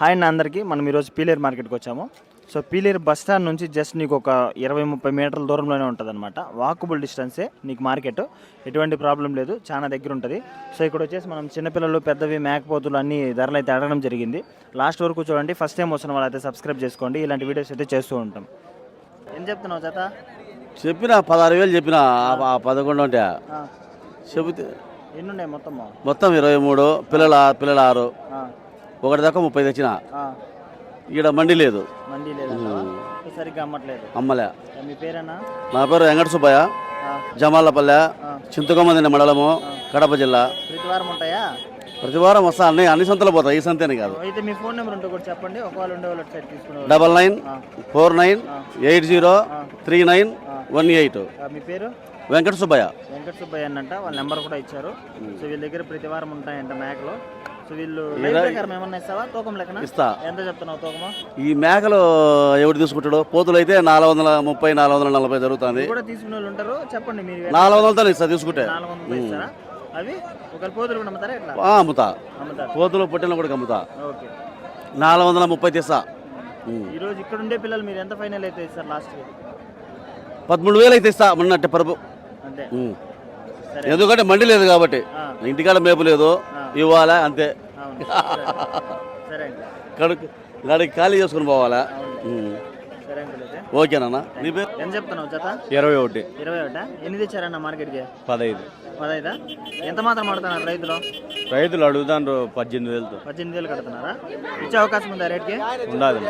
Hi అన్న అందరికీ. మనం ఈరోజు పీలేరు మార్కెట్కి వచ్చాము. సో పీలేరు బస్ స్టాండ్ నుంచి జస్ట్ నీకు ఒక ఇరవై ముప్పై మీటర్ల దూరంలోనే ఉంటుంది అనమాట వాకబుల్ డిస్టెన్సే నీకు మార్కెట్. ఎటువంటి ప్రాబ్లం లేదు. చాలా దగ్గర ఉంటుంది. సో ఇక్కడ వచ్చేసి మనం చిన్నపిల్లలు పెద్దవి మేకపోతులు అన్ని ధరలు అయితే అడగడం జరిగింది. లాస్ట్ వరకు చూడండి. ఫస్ట్ టైం వస్తున్న వాళ్ళు అయితే సబ్స్క్రైబ్ చేసుకోండి. ఇలాంటి వీడియోస్ అయితే చేస్తూ ఉంటాం. ఏం చెప్తున్నావు జత చెప్పిన పదహారు వేలు చెప్పిన పదకొండు అంటే చెబితే ఎన్ని ఉన్నాయి మొత్తము? మొత్తం ఇరవై మూడు పిల్లల పిల్లల ఆరు. ఒకటి దాకా ముప్పై తెచ్చిన. ఈడ మండి లేదు. మండీ సరిగ్గా అమ్మట్లేదు. అమ్మలే. మీ పేరేనా? నా పేరు వెంకట సుబ్బయ్య జమాలపల్లె. చింతకొమ్మంది మండలము కడప జిల్లా. ప్రతి వారం ఉంటాయా? ప్రతి వారం వస్తా. అన్ని అన్ని సంతలు పోతాయి ఈ సంతేనే కాదు. అయితే మీ ఫోన్ నెంబర్ ఉంటే కూడా చెప్పండి. ఒకవేళ ఉండే వాళ్ళు తీసుకునే double nine four nine eight zero three nine one eight. మీ పేరు? వెంకట సుబ్బయ్య వెంకట సుబ్బయ్య అన్నంట. వాళ్ళ నెంబర్ కూడా ఇచ్చారు. సో వీళ్ళ దగ్గర ప్రతి వారం ఉంటాయంట మేకలు. సో వీళ్ళు లైవ్ ప్రకారం ఏమన్నా ఇస్తావా? తూకం లెక్కన? ఇస్తా. ఎంత చెప్తున్నావు తూకము? ఈ మేకలు ఎవడు తీసుకుంటాడు? పోతులు అయితే నాలుగు వందల ముప్పై నాలుగు వందల నలభై జరుగుతుంది. కూడా తీసుకునే వాళ్ళు ఉంటారు చెప్పండి మీరు. నాలుగు వందలతో ఇస్తా తీసుకుంటే. నాలుగు వందలు ఇస్తారా? అవి ఒకరి పోతులు కూడా అమ్ముతారా ఎట్లా? ఆ, అమ్ముతా. అమ్ముతారు? పోతులు పొట్టిన కూడా అమ్ముతా. ఓకే. నాలుగు వందల ముప్పై తీస్తా. ఉమ్. ఈ రోజు ఇక్కడ ఉండే పిల్లలు మీరు ఎంత ఫైనల్ అయితే ఇస్తారు లాస్ట్ పదమూడు వేలు అయితే ఇస్తా మొన్నట్టు పరుపు. అంతే. ఉమ్. సరే. ఎందుకంటే మండి లేదు కాబట్టి. ఆ, ఇంటికాడ మేపు లేదు. ఇవ్వాలా? అంతే. కడుకు గాడికి ఖాళీ చేసుకుని పోవాలా? ఓకేనా నీ పేరు? ఎంత చెప్తున్నావు జత? ఇరవై ఒకటి. ఇరవై ఒకటా? ఎన్ని తెచ్చారన్న మార్కెట్కి? పదహైదు. పదైదా ఎంత మాత్రం ఆడుతున్నారు రైతులు? రైతులు అడుగుతాను పద్దెనిమిది వేలతో. పద్దెనిమిది వేలు కడుతున్నారా? ఇచ్చే అవకాశం ఉందా రేట్కి? ఉండాలి.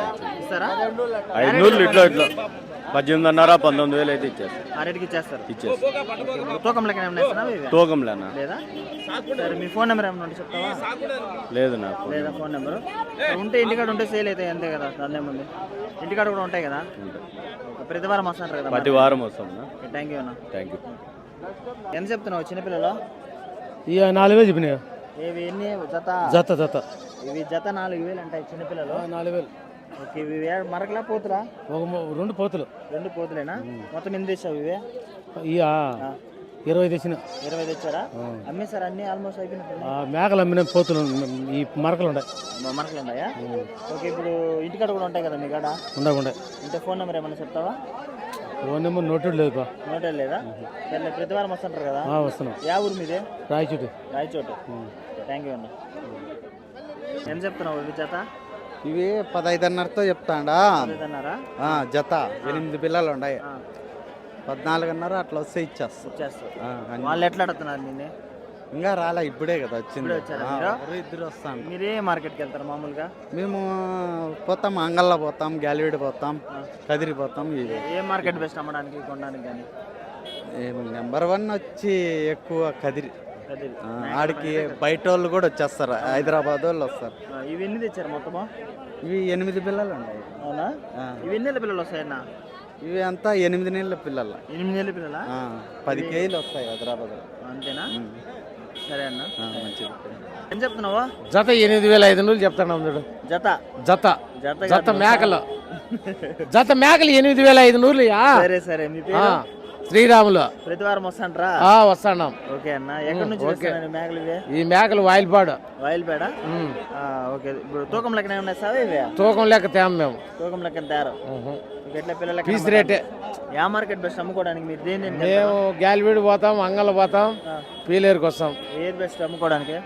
ఇస్తారా? ఐదు నూరులు ఇట్లా ఇట్లా. పద్దెనిమిదిన్నర పంతొమ్మిది వేలు అయితే ఇచ్చేస్తారు ఆ రేట్కి ఇచ్చేస్తారు? ఇచ్చేస్తారు తూకం లెక్క ఏమైనా ఇస్తారా ఇవి? తూకంలేనా? లేదా? సరే మీ ఫోన్ నెంబర్ ఏమైనా ఉంటే చెప్తావా? లేదు నాకు లేదా ఫోన్ నెంబర్? ఉంటే ఇంటికాడ ఉంటే సేల్ అవుతాయి అంతే కదా దాని ఏముంది? ఇంటికాడ కూడా ఉంటాయి కదా? ఓకే, ప్రతి వారం వస్తుంటారు కదా ప్రతి వారం వస్తుందా థ్యాంక్ యూ అన్న. థ్యాంక్ యూ ఎంత చెప్తున్నావు చిన్నపిల్లలు? ఇక నాలుగు వేలు చెప్పినాయి. ఇవి ఎన్ని? జత? జత జత. ఇవి జత నాలుగు వేలు అంటాయి చిన్నపిల్లలు. నాలుగు వేలు. ఓకే ఇవి మరకలా పోతురా ఒక రెండు పోతులు. రెండు పోతులేనా? మొత్తం ఎన్ని తెచ్చావు ఇవే ఇరవై తెచ్చిన. ఇరవై తెచ్చారా? అమ్మేశారా అన్ని? ఆల్మోస్ట్ అయిపోయినట్టు ఆ మేకలు అమ్మిన పోతులు ఈ మరకలు ఉన్నాయి మరకలు ఉన్నాయా? ఓకే ఇప్పుడు ఇంటికాడ కూడా ఉంటాయి కదా మీ కాడ? ఉండకుండా ఇంటే ఫోన్ నెంబర్ ఏమైనా చెప్తావా? ఫోన్ నెంబర్ నోటెడ్ లేదు బా నోటే లేదా? సరే ప్రతి వారం వస్తుంటారు కదా? వస్తున్నాం. యా ఊరు మీదే? రాయచోటి. రాయచోటు. థ్యాంక్ యూ అన్న. ఎంత చెప్తున్నావు ఇవి జత ఇవి పదహైదున్నరతో చెప్తాడా. జత. ఎనిమిది పిల్లలు ఉన్నాయి పద్నాలుగున్నర అట్లా వస్తే ఇచ్చేస్తా. వాళ్ళు ఎట్లా అడుగుతున్నారు నిన్నే? ఇంకా రాలే ఇప్పుడే కదా వచ్చింది. ఇద్దరు వస్తాను మీరు మార్కెట్కి వెళ్తారు మామూలుగా? మేము పోతాం అంగల్లో పోతాం గ్యాలివీడి పోతాం కదిరి పోతాం ఏ మార్కెట్ బెస్ట్ అమ్మడానికి కొనడానికి కానీ? నెంబర్ వన్ వచ్చి ఎక్కువ కదిరి. ఆడికి బయట వాళ్ళు కూడా వచ్చేస్తారు. హైదరాబాద్ వాళ్ళు వస్తారు. ఇవి ఎన్ని తెచ్చారు మొత్తము? ఇవి ఎనిమిది పిల్లలు ఉన్నాయి అవునా? ఇవి ఎన్ని నెలల పిల్లలు వస్తాయన్న? ఇవి అంతా ఎనిమిది నెలల పిల్లలు. ఎనిమిది నెలల పిల్లలా? పది కేజీలు వస్తాయి హైదరాబాద్ అంతేనా? సరే అన్న. మంచిది. ఏం చెప్తున్నావా? జత ఎనిమిది వేల ఐదు వందలు చెప్తాను చూడు. జత? జత. జత జత. మేకలు. జత మేకలు ఎనిమిది వేల ఐదు నూరులు. సరే సరే. మీ పేరు? శ్రీరాములు. ప్రతి వారం వస్తాంట్రా ఓకే అన్న. ఎక్కడి నుంచి వస్తున్నాయి మేకలు ఇవే? ఈ మేకలు వాయిల్పాడు. వాయిల్పేడ? ఓకే. ఇప్పుడు తూకం లెక్కన ఏమన్నా ఇవే? తూకం లెక్క తేమ మేము తూకం లెక్కన. ఇవి ఎట్లా పిల్లలకి పీస్ రేటే. యా మార్కెట్ బెస్ట్ అమ్ముకోవడానికి మీరు దేని మేము గ్యాలివీడి పోతాం అంగల్ పోతాం. పీలేరుకి వస్తాం. ఏది బెస్ట్ అమ్ముకోవడానికి.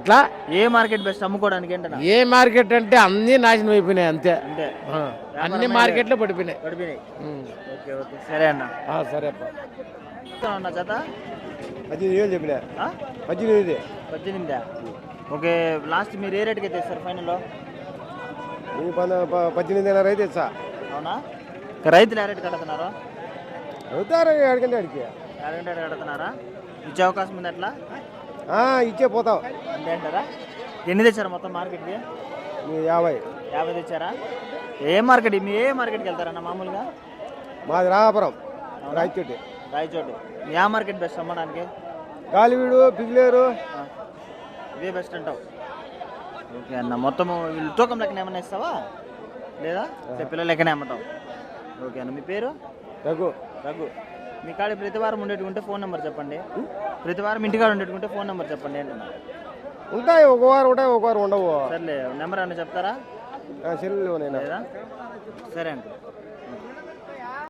ఎట్లా? ఏ మార్కెట్ బెస్ట్ అమ్ముకోవడానికి ఏంటన్నా ఏ మార్కెట్ అంటే అన్ని నాశనం అయిపోయినాయి అంతే. అంటే ఆ, అన్ని మార్కెట్లో పడిపోయినాయి. పడిపోయినాయి. ఉమ్. Okay okay. సరే అన్న. ఆ, సరే అప్ప. అన్న జత? పద్దెనిమిది వేలు చెప్పినా. ఆ? పద్దెనిమిది పద్దెనిమిదా? ఓకే లాస్ట్ మీరు ఏ రేట్కి అయితే సార్ ఫైనల్లో పద్దెనిమిదిన్నర అయితే ఇచ్చా అవునా? రైతులు ఏ రేట్ కడుతున్నారు? అవుతారు అడిగండి అడిగి. రేట్ కడుతున్నారా? ఇచ్చే అవకాశం ఉంది అట్లా? ఇచ్చే పోతాం. అంతే అంటారా? ఎన్ని తెచ్చారు మొత్తం మార్కెట్కి? యాభై. యాభై తెచ్చారా? ఏ మార్కెట్? మీ ఏ మార్కెట్కి వెళ్తారన్న మామూలుగా? మాది అవునా? Rayachoti. Rayachoti. Yeah market best అమ్మడానికి? గాలివీడు పిగిలేరు. ఇవే బెస్ట్ అంటావు. ఓకే అన్న మొత్తం తూకం లెక్కన ఏమన్నా ఇస్తావా? లేదా? పిల్లల లెక్కనే అమ్మతావు ఓకే అన్న మీ పేరు? రఘు. రఘు. మీ కాడ ప్రతి వారం ఉండేట్టుకుంటే ఫోన్ నెంబర్ చెప్పండి. ప్రతి వారం ఇంటికాడ ఉండేట్టుకుంటే ఫోన్ నెంబర్ చెప్పండి ఏంటన్నా ఉంటాయి ఒక వారం ఉంటాయి ఒక వారం ఉండవు. సర్లే నెంబర్ ఏమైనా చెప్తారా? లేదా? సరే అంకుల్